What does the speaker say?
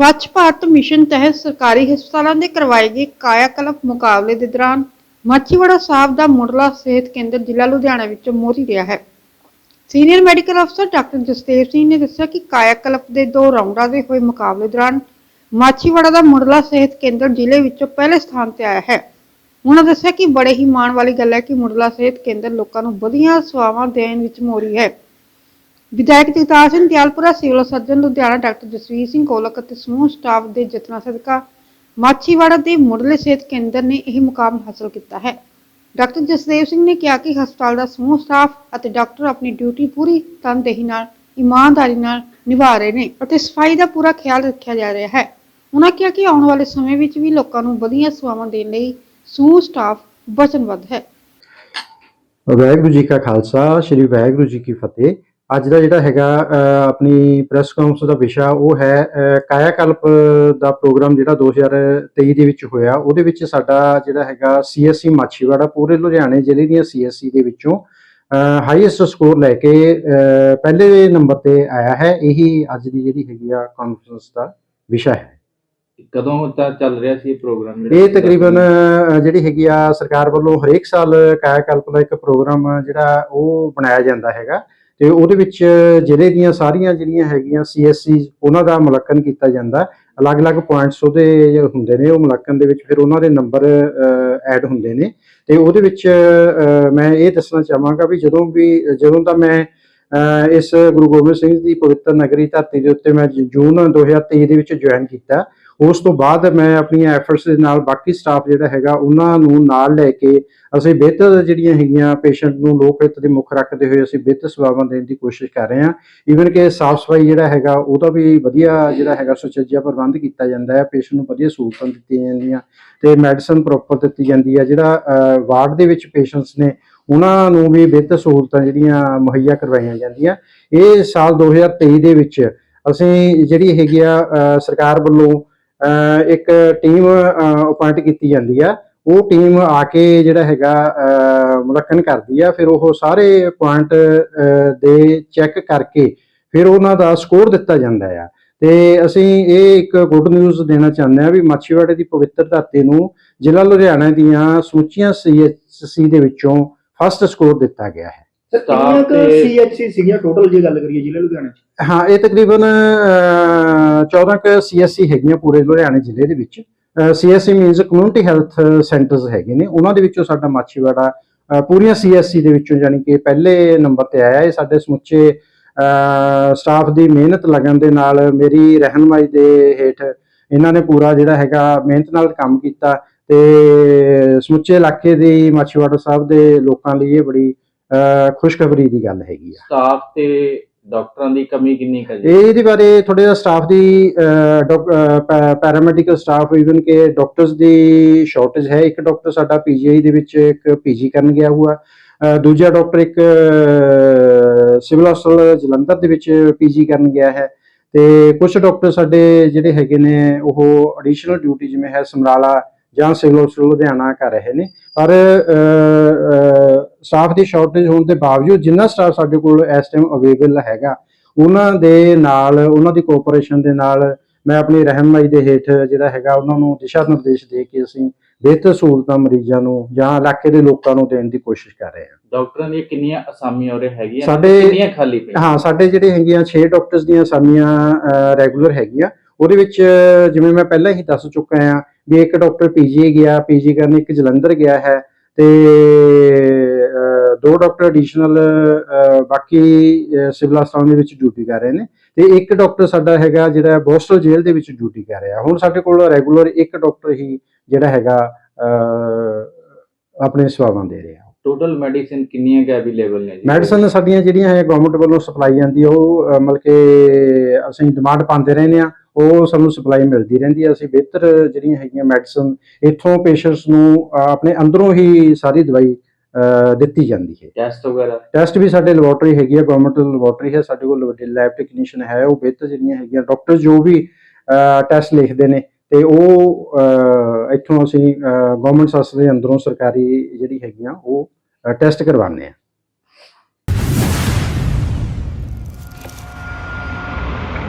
Swachh Bharat mission ਤਹਿਤ ਸਰਕਾਰੀ ਹਸਪਤਾਲਾਂ ਦੇ ਕਰਵਾਏ ਗਏ ਕਾਇਆ ਕਲਪ ਮੁਕਾਬਲੇ ਦੇ ਦੌਰਾਨ ਮਾਚੀਵਾੜਾ ਸਾਹਿਬ ਦਾ ਮੁੱਢਲਾ ਸਿਹਤ ਕੇਂਦਰ ਜ਼ਿਲ੍ਹਾ ਲੁਧਿਆਣਾ ਵਿੱਚ ਮੋਹਰੀ ਰਿਹਾ ਹੈ। ਸੀਨੀਅਰ ਮੈਡੀਕਲ ਅਫਸਰ ਡਾਕਟਰ ਜਸਦੇਵ ਸਿੰਘ ਨੇ ਦੱਸਿਆ ਕਿ ਕਾਇਆ ਕਲਪ ਦੇ ਦੋ ਰਾਊਂਡਾਂ ਦੇ ਹੋਏ ਮੁਕਾਬਲੇ ਦੌਰਾਨ ਮਾਚੀਵਾੜਾ ਦਾ ਮੁੱਢਲਾ ਸਿਹਤ ਕੇਂਦਰ ਜ਼ਿਲ੍ਹੇ ਵਿੱਚੋਂ ਪਹਿਲੇ ਸਥਾਨ ਤੇ ਆਇਆ ਹੈ। ਉਹਨਾਂ ਦੱਸਿਆ ਕਿ ਬੜੇ ਹੀ ਮਾਣ ਵਾਲੀ ਗੱਲ ਹੈ ਕਿ ਮੁੱਢਲਾ ਸਿਹਤ ਕੇਂਦਰ ਲੋਕਾਂ ਨੂੰ ਵਧੀਆ ਸੇਵਾਵਾਂ ਦੇਣ ਵਿੱਚ ਮੋਹਰੀ ਹੈ। ਵਿਧਾਇਕ Jagtar Singh Dayalpura, civil surgeon Ludhiana doctor Jasvir Singh ਕੋਲਕ ਅਤੇ ਸਮੂਹ ਸਟਾਫ ਦੇ ਯਤਨਾਂ ਸਦਕਾ ਮਾਛੀਵਾੜਾ ਦੇ ਮੁੱਢਲੇ ਸਿਹਤ ਕੇਂਦਰ ਨੇ ਇਹ ਮੁਕਾਮ ਹਾਸਲ ਕੀਤਾ ਹੈ। ਡਾਕਟਰ ਜਸਦੇਵ ਸਿੰਘ ਨੇ ਕਿਹਾ ਕਿ ਹਸਪਤਾਲ ਦਾ ਸਮੂਹ ਸਟਾਫ ਅਤੇ ਡਾਕਟਰ ਆਪਣੀ ਡਿਊਟੀ ਪੂਰੀ ਤਨਦੇਹੀ ਨਾਲ, ਇਮਾਨਦਾਰੀ ਨਾਲ ਨਿਭਾ ਰਹੇ ਨੇ ਅਤੇ ਸਫ਼ਾਈ ਦਾ ਪੂਰਾ ਖਿਆਲ ਰੱਖਿਆ ਜਾ ਰਿਹਾ ਹੈ। ਉਹਨਾਂ ਕਿਹਾ ਕਿ ਆਉਣ ਵਾਲੇ ਸਮੇਂ ਵਿੱਚ ਵੀ ਲੋਕਾਂ ਨੂੰ ਵਧੀਆ ਸੇਵਾਵਾਂ ਦੇਣ ਲਈ ਸਮੂਹ ਸਟਾਫ ਵਚਨਬੱਧ ਹੈ। ਵਾਹਿਗੁਰੂ ਜੀ ਕਾ ਖਾਲਸਾ, ਸ੍ਰੀ ਵਾਹਿਗੁਰੂ ਜੀ ਕੀ ਫਤਿਹ। ਅੱਜ ਦਾ ਜਿਹੜਾ ਹੈਗਾ ਆਪਣੀ ਪ੍ਰੈਸ ਕਾਨਫਰੰਸ ਦਾ ਵਿਸ਼ਾ ਉਹ ਹੈ ਕਾਇਆ ਕਲਪ ਦਾ ਪ੍ਰੋਗਰਾਮ ਜਿਹੜਾ 2023 ਦੇ ਵਿੱਚ ਹੋਇਆ। ਉਹਦੇ ਵਿੱਚ ਸਾਡਾ ਜਿਹੜਾ ਹੈਗਾ ਸੀਐਸਸੀ ਮਾਛੀਵਾੜਾ ਪੂਰੇ ਲੁਧਿਆਣੇ ਜ਼ਿਲ੍ਹੇ ਦੀਆਂ ਸੀਐਸਸੀ ਦੇ ਵਿੱਚੋਂ ਹਾਈਐਸਟ ਸਕੋਰ ਲੈ ਕੇ ਪਹਿਲੇ ਨੰਬਰ ਤੇ ਆਇਆ ਹੈ। ਇਹੀ ਅੱਜ ਦੀ ਜਿਹੜੀ ਹੈਗੀ ਆ ਕਾਨਫਰੰਸ ਦਾ ਵਿਸ਼ਾ ਹੈ। ਕਦੋਂ ਤੱਕ ਚੱਲ ਰਿਹਾ ਸੀ ਇਹ ਪ੍ਰੋਗਰਾਮ ਇਹ ਤਕਰੀਬਨ ਜਿਹੜੀ ਹੈਗੀ ਆ ਸਰਕਾਰ ਵੱਲੋਂ ਹਰੇਕ ਸਾਲ ਕਾਇਆ ਕਲਪ ਦਾ ਇੱਕ ਪ੍ਰੋਗਰਾਮ ਜਿਹੜਾ ਉਹ ਬਣਾਇਆ ਜਾਂਦਾ ਹੈਗਾ। ਤੇ ਉਹਦੇ ਵਿੱਚ ਜ਼ਿਲ੍ਹੇ ਦੀਆਂ ਸਾਰੀਆਂ ਜਿਹੜੀਆਂ ਹੈਗੀਆਂ ਸੀਐਸਸੀ ਉਹਨਾਂ ਦਾ ਮੁਲਾਂਕਣ ਕੀਤਾ ਜਾਂਦਾ ਅਲੱਗ-ਅਲੱਗ ਪੁਆਇੰਟਸ ਉਹਦੇ ਹੁੰਦੇ ਨੇ, ਉਹ ਮੁਲਾਂਕਣ ਦੇ ਵਿੱਚ ਫਿਰ ਉਹਨਾਂ ਦੇ ਨੰਬਰ ਐਡ ਹੁੰਦੇ ਨੇ। ਤੇ ਉਹਦੇ ਵਿੱਚ ਮੈਂ ਇਹ ਦੱਸਣਾ ਚਾਹਾਂਗਾ ਵੀ ਜਦੋਂ ਵੀ, ਜਦੋਂ ਦਾ ਮੈਂ ਇਸ ਗੁਰੂ ਗੋਬਿੰਦ ਸਿੰਘ ਦੀ ਪਵਿੱਤਰ ਨਗਰੀ ਧਰਤੀ ਦੇ ਉੱਤੇ ਮੈਂ ਜ- ਜੂਨ 2023 ਦੇ ਵਿੱਚ ਜੁਆਇਨ ਕੀਤਾ ਉਸ ਤੋਂ ਬਾਅਦ ਮੈਂ ਆਪਣੀਆਂ ਐਫਰਟਸ ਦੇ ਨਾਲ ਬਾਕੀ ਸਟਾਫ ਜਿਹੜਾ ਹੈਗਾ, ਉਹਨਾਂ ਨੂੰ ਨਾਲ ਲੈ ਕੇ ਅਸੀਂ ਬਿਹਤਰ ਜਿਹੜੀਆਂ ਹੈਗੀਆਂ ਪੇਸ਼ੈਂਟ ਨੂੰ ਲੋਕ ਹਿੱਤ ਦੇ ਮੁੱਖ ਰੱਖਦੇ ਹੋਏ ਅਸੀਂ ਬਿਹਤਰ ਸੇਵਾਵਾਂ ਦੇਣ ਦੀ ਕੋਸ਼ਿਸ਼ ਕਰ ਰਹੇ ਹਾਂ। ਈਵਨ ਕਿ ਸਾਫ਼ ਸਫ਼ਾਈ ਜਿਹੜਾ ਹੈਗਾ, ਉਹਦਾ ਵੀ ਵਧੀਆ ਜਿਹੜਾ ਹੈਗਾ ਸੁਚੱਜਾ ਪ੍ਰਬੰਧ ਕੀਤਾ ਜਾਂਦਾ ਹੈ। ਪੇਸ਼ੈਂਟ ਨੂੰ ਵਧੀਆ ਸਹੂਲਤਾਂ ਦਿੱਤੀਆਂ ਜਾਂਦੀਆਂ ਤੇ ਮੈਡੀਸਨ ਪ੍ਰੋਪਰ ਦਿੱਤੀ ਜਾਂਦੀ ਹੈ। ਜਿਹੜਾ ਵਾਰਡ ਦੇ ਵਿੱਚ ਪੇਸ਼ੈਂਟਸ ਨੇ, ਉਹਨਾਂ ਨੂੰ ਵੀ ਬਿਹਤਰ ਸਹੂਲਤਾਂ ਜਿਹੜੀਆਂ ਮੁਹੱਈਆ ਕਰਵਾਈਆਂ ਜਾਂਦੀਆਂ। ਇਹ ਸਾਲ 2023 ਦੇ ਵਿੱਚ ਅਸੀਂ ਜਿਹੜੀ ਹੈਗੀ ਆ ਸਰਕਾਰ ਵੱਲੋਂ ਇੱਕ ਟੀਮ ਅਪਾਇੰਟ ਕੀਤੀ ਜਾਂਦੀ ਆ। ਉਹ ਟੀਮ ਆ ਕੇ ਜਿਹੜਾ ਹੈਗਾ ਅਹ, ਕਰਦੀ ਆ। ਫਿਰ ਉਹ ਸਾਰੇ ਪੁਆਇੰਟ ਦੇ ਚੈੱਕ ਕਰਕੇ ਫਿਰ ਉਹਨਾਂ ਦਾ ਸਕੋਰ ਦਿੱਤਾ ਜਾਂਦਾ ਆ। ਤੇ ਅਸੀਂ ਇਹ ਇੱਕ ਗੁੱਡ ਨਿਊਜ਼ ਦੇਣਾ ਚਾਹੁੰਦੇ ਆ ਵੀ ਮਾਛੀਵਾੜੇ ਦੀ ਪਵਿੱਤਰ ਧਰਤੀ ਨੂੰ ਜ਼ਿਲ੍ਹਾ ਲੁਧਿਆਣਾ ਦੀਆਂ ਸਮੁੱਚੀਆਂ ਸੀਐਚਸੀ ਦੇ ਵਿੱਚੋਂ ਫਸਟ ਸਕੋਰ ਦਿੱਤਾ ਗਿਆ ਹੈ। ਸਰ ਕਿੰਨੀਆਂ ਕੁ ਤੇ- ਸੀਐਚਸੀ ਸੀਗੀਆਂ ਟੋਟਲ ਜੇ ਗੱਲ ਕਰੀਏ ਜ਼ਿਲ੍ਹੇ ਲੁਧਿਆਣੇ ਚ? ਹਾਂ ਇਹ ਤਕਰੀਬਨ ਅਹ, 14 ਕ ਸੀਐਸਸੀ ਹੈਗੀਆਂ ਪੂਰੇ ਲੁਧਿਆਣੇ ਜ਼ਿਲ੍ਹੇ ਦੇ ਵਿੱਚ। CSC means community health centres ਹੈਗੇ ਨੇ। ਉਹਨਾਂ ਦੇ ਵਿੱਚੋਂ ਸਾਡਾ ਮਾਛੀਵਾੜਾ ਅਹ, ਪੂਰੀਆਂ ਸੀਐਸਸੀ ਦੇ ਵਿੱਚੋਂ ਯਾਨੀ ਕਿ ਪਹਿਲੇ ਨੰਬਰ ਤੇ ਆਇਆ ਇਹ ਸਾਡੇ ਸਮੁੱਚੇ ਸਟਾਫ ਦੀ ਮਿਹਨਤ ਲਗਨ ਦੇ ਨਾਲ ਮੇਰੀ ਰਹਿਨਮਾਈ ਦੇ ਹੇਠ ਇਹਨਾਂ ਨੇ ਪੂਰਾ ਜਿਹੜਾ ਹੈਗਾ ਮਿਹਨਤ ਨਾਲ ਕੰਮ ਕੀਤਾ ਤੇ ਸਮੁੱਚੇ ਇਲਾਕੇ ਦੀ ਮਾਛੀਵਾੜਾ ਸਾਹਿਬ ਦੇ ਲੋਕਾਂ ਲਈ ਇਹ ਬੜੀ ਖੁਸ਼ਖਬਰੀ ਦੀ ਗੱਲ ਹੈਗੀ ਆ। ਸਟਾਫ ਤੇ ਡਾਕਟਰਾਂ ਦੀ ਕਮੀ ਕਿੰਨੀ ਹੈ ਜੀ? ਇਹ ਇਹਦੇ ਬਾਰੇ ਥੋੜੇ ਜਿਹਾ ਸਟਾਫ ਦੀ ਪੈਰਾਮੈਡੀਕਲ ਸਟਾਫ ਇਵਨ ਕਿ ਡਾਕਟਰਸ ਦੀ ਸ਼ਾਰਟੇਜ ਹੈ। ਇੱਕ ਡਾਕਟਰ ਸਾਡਾ ਪੀਜੀਆਈ ਦੇ ਵਿੱਚ ਇੱਕ ਪੀਜੀ ਕਰਨ ਗਿਆ ਹੁਆ ਦੂਜਾ ਡਾਕਟਰ ਇੱਕ ਸਿਵਲ ਹਸਪਤਾਲ ਜਲੰਧਰ ਦੇ ਵਿੱਚ ਪੀਜੀ ਕਰਨ ਗਿਆ ਹੈ। ਤੇ ਕੁਝ ਡਾਕਟਰ ਸਾਡੇ ਜਿਹੜੇ ਹੈਗੇ ਨੇ ਉਹ ਐਡੀਸ਼ਨਲ ਡਿਊਟੀ ਜਿਵੇਂ ਹੈ ਸਮਰਾਲਾ ਜਾਂ ਸਿਵਲ ਹਸਪਤਾਲ ਲੁਧਿਆਣਾ ਕਰ ਰਹੇ ਨੇ। ਪਰ ਸਟਾਫ ਦੀ ਸ਼ਾਰਟੇਜ ਹੋਣ ਦੇ ਬਾਵਜੂਦ ਜਿੰਨਾ ਸਟਾਫ ਸਾਡੇ ਕੋਲ ਇਸ ਟਾਈਮ ਅਵੇਲੇਬਲ ਹੈਗਾ ਉਹਨਾਂ ਦੇ ਨਾਲ ਉਹਨਾਂ ਦੀ ਕੋਆਪਰੇਸ਼ਨ ਦੇ ਨਾਲ ਮੈਂ ਆਪਣੀ ਰਹਿਨਮਾਈ ਦੇ ਹੇਠ ਜਿਹੜਾ ਹੈਗਾ ਉਹਨਾਂ ਨੂੰ ਦਿਸ਼ਾ ਨਿਰਦੇਸ਼ ਦੇ ਕੇ ਅਸੀਂ ਬਿਹਤਰ ਸਹੂਲਤਾਂ ਮਰੀਜ਼ਾਂ ਨੂੰ ਜਾਂ ਇਲਾਕੇ ਦੇ ਲੋਕਾਂ ਨੂੰ ਦੇਣ ਦੀ ਕੋਸ਼ਿਸ਼ ਕਰ ਰਹੇ ਹਾਂ ਡਾਕਟਰਾਂ ਦੀਆਂ ਕਿੰਨੀਆਂ ਅਸਾਮੀਆਂ ਉਰੇ ਹੈਗੀਆਂ? ਸਾਡੇ- ਕਿੰਨੀਆਂ ਖਾਲੀ ਪਈਆਂ ਹਾਂ ਸਾਡੇ ਜਿਹੜੇ ਹੈਗੀਆਂ 6 ਡਾਕਟਰਸ ਦੀਆਂ ਅਸਾਮੀਆਂ ਰੈਗੂਲਰ ਹੈਗੀਆਂ ਉਹਦੇ ਵਿੱਚ ਜਿਵੇਂ ਮੈਂ ਪਹਿਲਾਂ ਹੀ ਦੱਸ ਚੁੱਕਾ ਹਾਂ ਵੀ ਇੱਕ ਡਾਕਟਰ ਪੀਜੀ ਗਿਆ, ਪੀਜੀ ਕਰਨ ਇੱਕ ਜਲੰਧਰ ਗਿਆ ਹੈ ਤੇ ਦੋ ਡਾਕਟਰ ਐਡੀਸ਼ਨਲ ਬਾਕੀ ਸਿਵਲ ਹਸਪਤਾਲ ਦੇ ਵਿੱਚ ਡਿਊਟੀ ਕਰ ਰਹੇ ਨੇ ਤੇ ਇੱਕ ਡਾਕਟਰ ਸਾਡਾ ਹੈਗਾ ਜਿਹੜਾ ਬੋਸਟਲ ਜੇਲ੍ਹ ਦੇ ਵਿੱਚ ਡਿਊਟੀ ਕਰ ਰਿਹਾ। ਹੁਣ ਸਾਡੇ ਕੋਲ ਰੈਗੂਲਰ ਇੱਕ ਡਾਕਟਰ ਹੀ ਜਿਹੜਾ ਹੈਗਾ ਆਪਣੇ ਸੇਵਾਵਾਂ ਦੇ ਰਿਹਾ। ਟੋਟਲ ਮੈਡੀਸਿਨ ਕਿੰਨੀਆਂ ਕੁ ਅਵੇਲੇਬਲ ਨੇ ਜੀ? ਮੈਡੀਸਨ ਸਾਡੀਆਂ ਜਿਹੜੀਆਂ ਹੈ ਗਵਰਨਮੈਂਟ ਵੱਲੋਂ ਸਪਲਾਈ ਜਾਂਦੀ ਹੈ ਉਹ ਅਹ, ਮਤਲਬ ਕਿ ਅਸੀਂ ਡਿਮਾਂਡ ਪਾਉਂਦੇ ਰਹਿੰਦੇ ਆ ਉਹ ਸਾਨੂੰ ਸਪਲਾਈ ਮਿਲਦੀ ਰਹਿੰਦੀ ਹੈ। ਅਸੀਂ ਬਿਹਤਰ ਜਿਹੜੀਆਂ ਹੈਗੀਆਂ ਮੈਡੀਸਨ ਇੱਥੋਂ ਪੇਸ਼ੈਂਟਸ ਨੂੰ ਅਹ, ਆਪਣੇ ਅੰਦਰੋਂ ਹੀ ਸਾਰੀ ਦਵਾਈ ਅਹ, ਦਿੱਤੀ ਜਾਂਦੀ ਹੈ। ਟੈਸਟ ਵਗੈਰਾ? ਟੈਸਟ ਵੀ ਸਾਡੇ ਲੈਬੋਰਟਰੀ ਹੈਗੀ ਹੈ ਗਵਰਨਮੈਂਟ ਲੈਬੋਰਟਰੀ ਹੈ ਸਾਡੇ ਕੋਲ ਲੈਬ ਟੈਕਨੀਸ਼ੀਅਨ ਹੈ ਉਹ ਬਿਹਤਰ ਜਿਹੜੀਆਂ ਹੈਗੀਆਂ। ਡਾਕਟਰ ਜੋ ਵੀ ਟੈਸਟ ਲਿਖਦੇ ਨੇ ਤੇ ਉਹ ਇੱਥੋਂ ਅਸੀਂ ਗਵਰਨਮੈਂਟ ਸੰਸਥਾ ਦੇ ਅੰਦਰੋਂ ਸਰਕਾਰੀ ਜਿਹੜੀ ਹੈਗੀਆਂ ਉਹ ਟੈਸਟ ਕਰਵਾਉਂਦੇ ਆ।